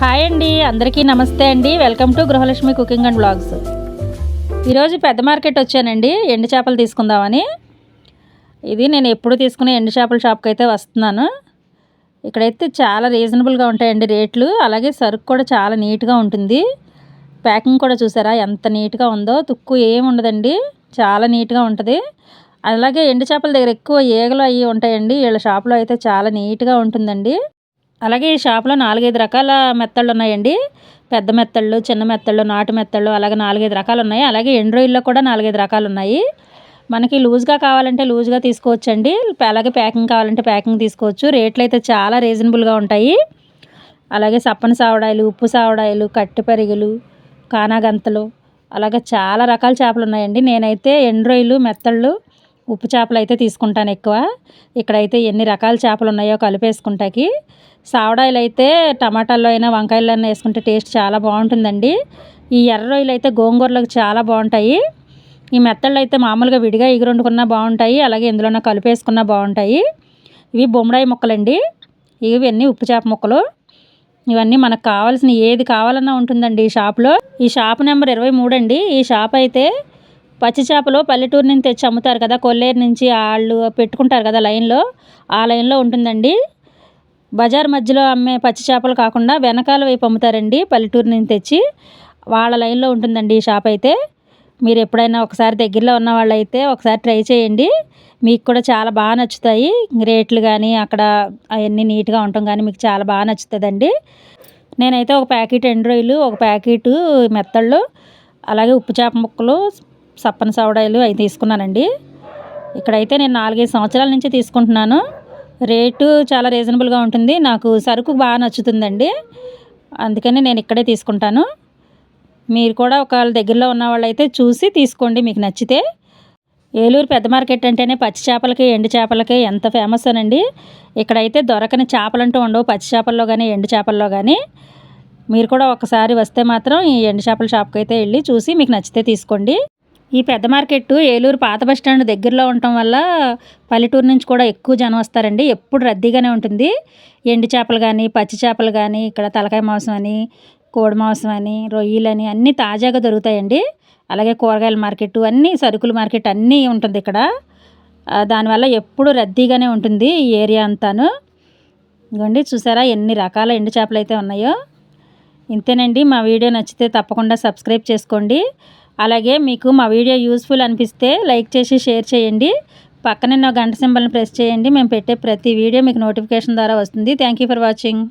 Hi అండి అందరికీ నమస్తే అండి. Welcome to Gruhalakshmi cooking and blogs ఈరోజు పెద్ద మార్కెట్ వచ్చానండి ఎండు చేపలు తీసుకుందామని. ఇది నేను ఎప్పుడు తీసుకునే ఎండు చేపల షాప్కి అయితే వస్తున్నాను. ఇక్కడైతే చాలా రీజనబుల్గా ఉంటాయండి రేట్లు అలాగే సరుకు కూడా చాలా నీట్గా ఉంటుంది. ప్యాకింగ్ కూడా చూసారా ఎంత నీట్గా ఉందో తుక్కు ఏమి ఉండదండి చాలా నీట్గా ఉంటుంది. అలాగే ఎండు చేపల దగ్గర ఎక్కువ ఈగలు అవి ఉంటాయండి వీళ్ళ షాప్లో అయితే చాలా నీట్గా ఉంటుందండి. అలాగే ఈ షాప్లో నాలుగైదు రకాల మెత్తళ్ళు ఉన్నాయండి. పెద్ద మెత్తళ్ళు చిన్న మెత్తళ్ళు నాటు మెత్తళ్ళు అలాగే నాలుగైదు రకాలు ఉన్నాయి. అలాగే ఎండ్రోయిల్లో కూడా నాలుగైదు రకాలు ఉన్నాయి. మనకి లూజ్గా కావాలంటే లూజ్గా తీసుకోవచ్చండి. అలాగే ప్యాకింగ్ కావాలంటే ప్యాకింగ్ తీసుకోవచ్చు. రేట్లు అయితే చాలా రీజనబుల్గా ఉంటాయి. అలాగే సప్పన సావడాయిలు ఉప్పు సావడాయిలు కట్టెపరిగలు కానాగంతలు అలాగే చాలా రకాల చేపలు ఉన్నాయండి. నేనైతే ఎండు మెత్తళ్ళు ఉప్పు చేపలు అయితే తీసుకుంటాను ఎక్కువ. ఇక్కడైతే ఎన్ని రకాల చేపలు ఉన్నాయో కలిపేసుకుంటాకి. సావడాయిలు అయితే టమాటాల్లో అయినా వంకాయల్లో అయినా వేసుకుంటే టేస్ట్ చాలా బాగుంటుందండి. ఈ ఎర్ర రొయ్యలు అయితే గోంగూరలకు చాలా బాగుంటాయి. ఈ మెత్తళ్ళు అయితే మామూలుగా విడిగా ఎగురొండుకున్నా బాగుంటాయి అలాగే ఇందులోనే కలిపేసుకున్నా బాగుంటాయి. ఇవి బొమ్మడాయి ముక్కలండి. ఇవన్నీ ఉప్పు చేప ముక్కలు. ఇవన్నీ మనకు కావాల్సిన ఏది కావాలన్నా ఉంటుందండి ఈ షాప్లో. ఈ షాప్ నెంబర్ ఇరవై మూడు అండి. ఈ షాప్ అయితే పచ్చి చేపలు పల్లెటూరు నుంచి తెచ్చి అమ్ముతారు కదా కొల్లేరు నుంచి వాళ్ళు పెట్టుకుంటారు కదా లైన్లో ఆ లైన్లో ఉంటుందండి. బజార్ మధ్యలో అమ్మే పచ్చి చేపలు కాకుండా వెనకాల వైపు అమ్ముతారండి పల్లెటూరు నుంచి తెచ్చి. వాళ్ళ లైన్లో ఉంటుందండి ఈ షాప్ అయితే. మీరు ఎప్పుడైనా ఒకసారి దగ్గరలో ఉన్న వాళ్ళైతే ఒకసారి ట్రై చేయండి. మీకు కూడా చాలా బాగా నచ్చుతాయి. రేట్లు కానీ అక్కడ అవన్నీ నీట్గా ఉండటం కానీ మీకు చాలా బాగా నచ్చుతుందండి. నేనైతే ఒక ప్యాకెట్ ఎండ్రాయిలు ఒక ప్యాకెట్ మెత్తళ్ళు అలాగే ఉప్పు చేప ముక్కలు సప్పన సవడాయిలు అవి తీసుకున్నానండి. ఇక్కడైతే నేను నాలుగైదు సంవత్సరాల నుంచి తీసుకుంటున్నాను. రేటు చాలా రీజనబుల్గా ఉంటుంది. నాకు సరుకు బాగా నచ్చుతుందండి. అందుకని నేను ఇక్కడే తీసుకుంటాను. మీరు కూడా ఒకవేళ దగ్గరలో ఉన్న వాళ్ళైతే చూసి తీసుకోండి మీకు నచ్చితే. ఏలూరు పెద్ద మార్కెట్ అంటేనే పచ్చి చేపలకి ఎండు చేపలకి ఎంత ఫేమస్ అనండి. ఇక్కడైతే దొరకని చేపలంటూ ఉండవు. పచ్చి చేపల్లో కానీ ఎండు చేపల్లో కానీ మీరు కూడా ఒకసారి వస్తే మాత్రం ఈ ఎండు చేపల షాప్కి అయితే వెళ్ళి చూసి మీకు నచ్చితే తీసుకోండి. ఈ పెద్ద మార్కెట్ ఏలూరు పాత బస్ స్టాండ్ దగ్గరలో ఉండటం వల్ల పల్లెటూరు నుంచి కూడా ఎక్కువ జనం వస్తారండి. ఎప్పుడు రద్దీగానే ఉంటుంది. ఎండు చేపలు కానీ పచ్చి చేపలు కానీ ఇక్కడ తలకాయ మాంసం అని కోడి మాంసం అని రొయ్యలని అన్నీ తాజాగా దొరుకుతాయండి. అలాగే కూరగాయల మార్కెట్ అన్నీ సరుకుల మార్కెట్ అన్నీ ఉంటుంది ఇక్కడ. దానివల్ల ఎప్పుడు రద్దీగానే ఉంటుంది ఈ ఏరియా అంతాను. ఇదిగోండి చూసారా ఎన్ని రకాల ఎండు చేపలు అయితే ఉన్నాయో. ఇంతేనండి మా వీడియో నచ్చితే తప్పకుండా సబ్స్క్రైబ్ చేసుకోండి. అలాగే మీకు మా వీడియో యూస్ఫుల్ అనిపిస్తే లైక్ చేసి షేర్ చేయండి. పక్కనే నా గంట సింబల్ని ప్రెస్ చేయండి. మేము పెట్టే ప్రతి వీడియో మీకు నోటిఫికేషన్ ద్వారా వస్తుంది. Thank you for watching